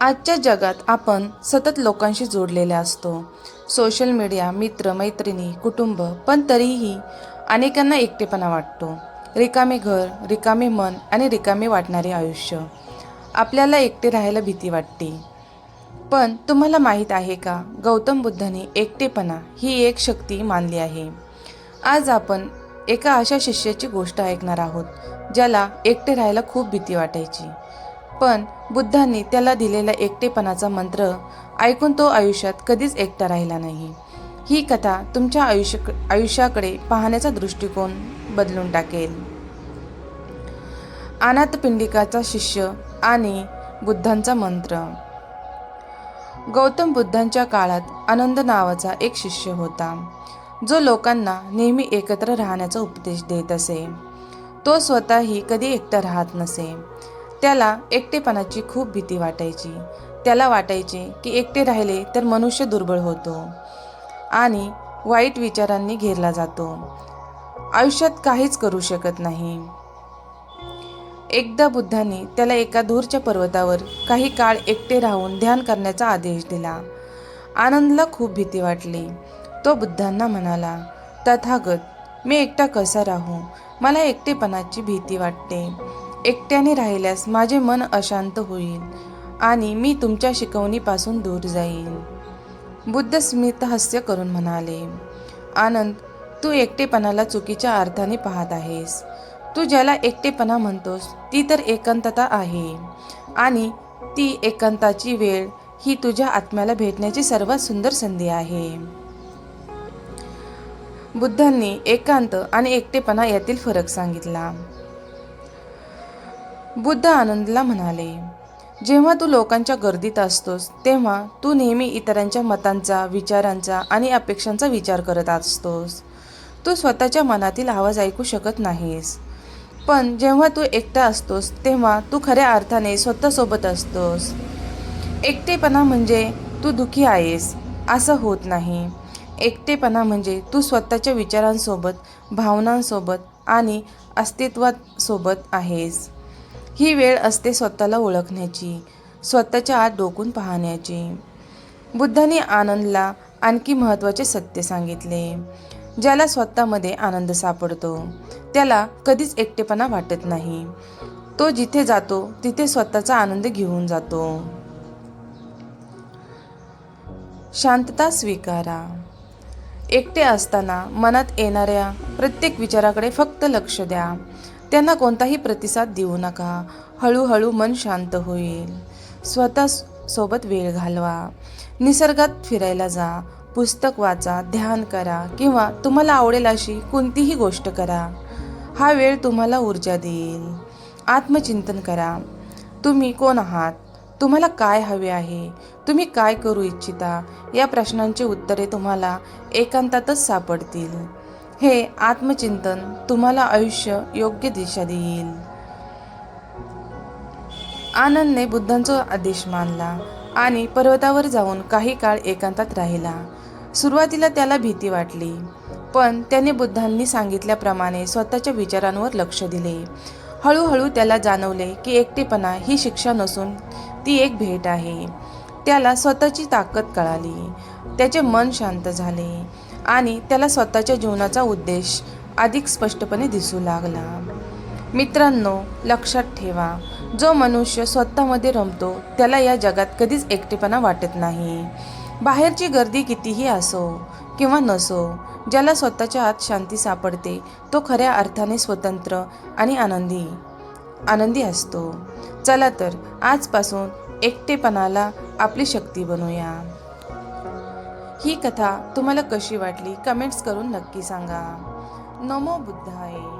आजच्या जगात आपण सतत लोकांशी जोडलेले असतो. सोशल मीडिया मित्र मैत्रिणी कुटुंब पण तरीही अनेकांना एकटेपणा वाटतो. रिकामे घर रिकामे मन आणि रिकामे वाटणारे आयुष्य. आपल्याला एकटे राहायला भीती वाटते. पण तुम्हाला माहीत आहे का गौतम बुद्धाने एकटेपणा ही एक शक्ती मानली आहे. आज आपण एका अशा शिष्याची गोष्ट ऐकणार आहोत ज्याला एकटे राहायला खूप भीती वाटायची. पण बुद्धांनी त्याला दिलेला एकटेपणाचा मंत्र ऐकून तो आयुष्यात कधीच एकटा राहिला नाही. ही कथा तुमच्या आयुष्य आयुष्याकडे पाहण्याचा दृष्टिकोन बदलून टाकेल. अनाथ पिंडिकाचा शिष्य आणि बुद्धांचा मंत्र. गौतम बुद्धांच्या काळात आनंद नावाचा एक शिष्य होता. जो लोकांना नेहमी एकत्र राहण्याचा उपदेश देत असे. तो स्वतःही कधी एकटा राहत नसे. त्याला एकटेपणाची खूप भीती वाटायची. त्याला वाटायचे की एकटे राहिले तर मनुष्य दुर्बळ होतो आणि वाईट विचारांनी घेरला जातो. आयुष्यात काहीच करू शकत नाही. एकदा बुद्धांनी त्याला एका दूरच्या पर्वतावर काही काळ एकटे राहून ध्यान करण्याचा आदेश दिला. आनंदला खूप भीती वाटली. तो बुद्धांना म्हणाला तथागत मी एकटा कसा राहू? मला एकटेपणाची भीती वाटते. एकट्याने राहिल्यास माझे मन अशांत होईल आणि मी तुमच्या शिकवणीपासून दूर जाईल बुद्ध स्मित हास्य करून म्हणाले आनंद तू एकटेपणाला चुकीच्या अर्थाने पाहत आहेस. तू ज्याला एकटेपणा म्हणतोस ती तर एकांतता आहे. आणि ती एकांताची वेळ ही तुझ्या आत्म्याला भेटण्याची सर्वात सुंदर संधी आहे. बुद्धांनी एकांत आणि एकटेपणा यातील फरक सांगितला. बुद्ध आनंदला म्हणाले जेव्हा तू लोकांच्या गर्दीत असतोस तेव्हा तू नेहमी इतरांच्या मतांचा विचारांचा आणि अपेक्षांचा विचार करत असतोस. तू स्वतःच्या मनातील आवाज ऐकू शकत नाहीस. पण जेव्हा तू एकटा असतोस तेव्हा तू खऱ्या अर्थाने स्वतःसोबत असतोस. एकटेपणा म्हणजे तू दुखी आहेस असं होत नाही. एकटेपणा म्हणजे तू स्वतःच्या विचारांसोबत भावनांसोबत आणि अस्तित्वासोबत आहेस. ही वेळ असते स्वतःला ओळखण्याची स्वतःच्या आत डोकून पाहण्याची. बुद्धाने आनंदला आणखी महत्त्वाचे सत्य सांगितले ज्याला स्वतःमध्ये आनंद सापडतो. त्याला कधीच एकटेपणा वाटत नाही. तो जिथे जातो तिथे स्वतःचा आनंद घेऊन जातो. शांतता स्वीकारा. एकटे असताना मनात येणाऱ्या प्रत्येक विचाराकडे फक्त लक्ष द्या. त्यांना कोणताही प्रतिसाद देऊ नका. हळूहळू मन शांत होईल. स्वतः सोबत वेळ घालवा. निसर्गात फिरायला जा. पुस्तक वाचा ध्यान करा किंवा तुम्हाला आवडेल अशी कोणतीही गोष्ट करा. हा वेळ तुम्हाला ऊर्जा देईल. आत्मचिंतन करा. तुम्ही कोण आहात? तुम्हाला काय हवे आहे? तुम्ही काय करू इच्छिता? या प्रश्नांची उत्तरे तुम्हाला एकांतातच सापडतील. हे आत्मचिंतन तुम्हाला आयुष्य योग्य दिशा देईल. आनंदने बुद्धांचा आदेश मानला आणि पर्वतावर जाऊन काही काळ एकांतात राहिला. सुरुवातीला त्याला भीती वाटली पण त्याने बुद्धांनी सांगितल्याप्रमाणे स्वतःच्या विचारांवर लक्ष दिले. हळूहळू त्याला जाणवले की एकटेपणा ही शिक्षा नसून ती एक भेट आहे. त्याला स्वतःची ताकद कळाली. त्याचे मन शांत झाले. आणि त्याला स्वतःच्या जीवनाचा उद्देश अधिक स्पष्टपणे दिसू लागला. मित्रांनो लक्षात ठेवा जो मनुष्य स्वतःमध्ये रमतो त्याला या जगात कधीच एकटेपणा वाटत नाही. बाहेरची गर्दी कितीही असो किंवा नसो ज्याला स्वतःच्या आत शांती सापडते तो खऱ्या अर्थाने स्वतंत्र आणि आनंदी आनंदी असतो. चला तर आजपासून एकटेपणाला आपली शक्ती बनवूया ही कथा तुम्हाला कशी वाटली? कमेंट्स करून नक्की सांगा. नमो बुद्धाय.